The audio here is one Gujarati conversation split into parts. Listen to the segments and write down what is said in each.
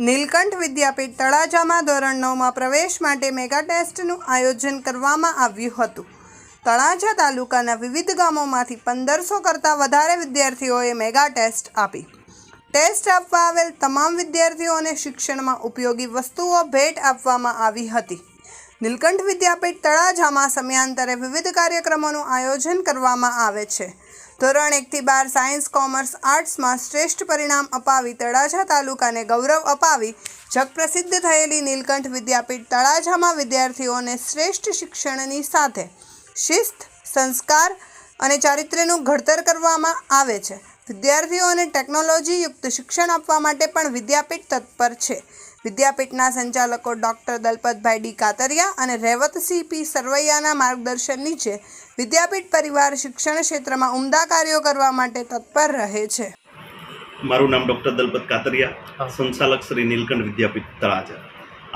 નીલકંઠ વિદ્યાપીઠ તળાજામાં ધોરણ નવમાં પ્રવેશ માટે મેગા ટેસ્ટનું આયોજન કરવામાં આવ્યું હતું. તળાજા તાલુકાના વિવિધ ગામોમાંથી પંદરસો કરતાં વધારે વિદ્યાર્થીઓએ મેગા ટેસ્ટ આપી. ટેસ્ટ આપવા આવેલ તમામ વિદ્યાર્થીઓને શિક્ષણમાં ઉપયોગી વસ્તુઓ ભેટ આપવામાં આવી હતી. નીલકંઠ વિદ્યાપીઠ તળાજામાં સમયાંતરે વિવિધ કાર્યક્રમોનું આયોજન કરવામાં આવે છે. ધોરણ એકથી બાર સાયન્સ, કોમર્સ, આર્ટ્સમાં શ્રેષ્ઠ પરિણામ અપાવી તળાજા તાલુકાને ગૌરવ અપાવી જગપ્રસિદ્ધ થયેલી નીલકંઠ વિદ્યાપીઠ તળાજામાં વિદ્યાર્થીઓને શ્રેષ્ઠ શિક્ષણની સાથે શિસ્ત, સંસ્કાર અને ચારિત્ર્યનું ઘડતર કરવામાં આવે છે. વિદ્યાર્થીઓને ટેકનોલોજીયુક્ત શિક્ષણ આપવા માટે પણ વિદ્યાપીઠ તત્પર છે. વિદ્યાપીઠના સંચાલકો ડૉક્ટર દલપતભાઈ ડી કાતરિયા અને રેવતસિંહ પી સરવૈયાના માર્ગદર્શન નીચે વિદ્યાપીઠ પરિવાર શિક્ષણ ક્ષેત્રમાં ઉમદા કાર્યો કરવા માટે તત્પર રહે છે. મારું નામ ડૉક્ટર દલપત કાતરિયા સંચાલક શ્રી નીલકંઠ વિદ્યાપીઠ તળાજા.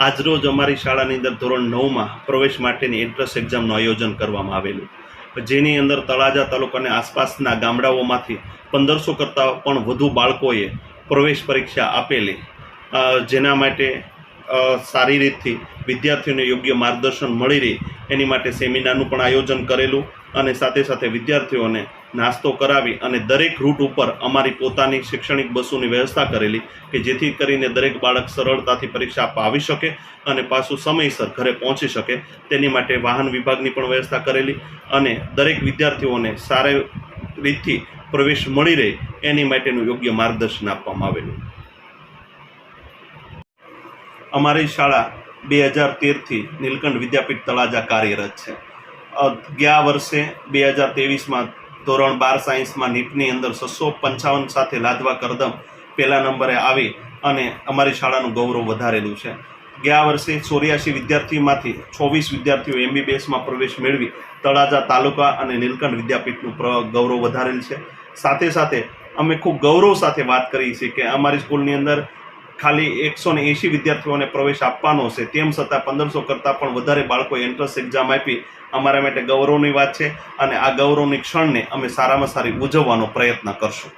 આજરોજ અમારી શાળાની અંદર ધોરણ નવમાં પ્રવેશ માટેની એન્ટ્રન્સ એક્ઝામનું આયોજન કરવામાં આવેલું. જેની અંદર તળાજા તાલુકાને આસપાસના ગામડાઓમાંથી પંદરસો કરતાં પણ વધુ બાળકોએ પ્રવેશ પરીક્ષા આપેલી. જેના માટે સારી રીતથી વિદ્યાર્થીઓને યોગ્ય માર્ગદર્શન મળી રહે એની માટે સેમિનારનું પણ આયોજન કરેલું અને સાથે સાથે વિદ્યાર્થીઓને નાસ્તો કરાવી અને દરેક રૂટ ઉપર અમારી પોતાની શૈક્ષણિક બસોની વ્યવસ્થા કરેલી કે જેથી કરીને દરેક બાળક સરળતાથી પરીક્ષા આપવા આવી શકે અને પાછું સમયસર ઘરે પહોંચી શકે. તેની માટે વાહન વિભાગની પણ વ્યવસ્થા કરેલી અને દરેક વિદ્યાર્થીઓને સારી રીતથી પ્રવેશ મળી રહે એની માટેનું યોગ્ય માર્ગદર્શન આપવામાં આવેલું. અમારી શાળા બે હજાર તેરથી નીલકંઠ વિદ્યાપીઠ તળાજા કાર્યરત છે. ગયા વર્ષે બે હજાર ત્રેવીસમાં ધોરણ બાર સાયન્સમાં નીટની અંદર છસો પંચાવન સાથે લાદવા કરદમ પહેલા નંબરે આવી અને અમારી શાળાનું ગૌરવ વધારેલું છે. ગયા વર્ષે ચોર્યાસી વિદ્યાર્થીમાંથી છવ્વીસ વિદ્યાર્થીઓ એમબીબીએસમાં પ્રવેશ મેળવી તળાજા તાલુકા અને નીલકંઠ વિદ્યાપીઠનું પ્ર ગૌરવ વધારેલ છે. સાથે સાથે અમે ખૂબ ગૌરવ સાથે વાત કરી છે કે અમારી સ્કૂલની અંદર ખાલી એકસો ને એંશી વિદ્યાર્થીઓને પ્રવેશ આપવાનો છે. તેમ છતાં પંદરસો કરતાં પણ વધારે બાળકોએ એન્ટ્રન્સ એક્ઝામ આપી. અમારા માટે ગૌરવની વાત છે અને આ ગૌરવની ક્ષણને અમે સારામાં સારી ઉજવવાનો પ્રયત્ન કરશું.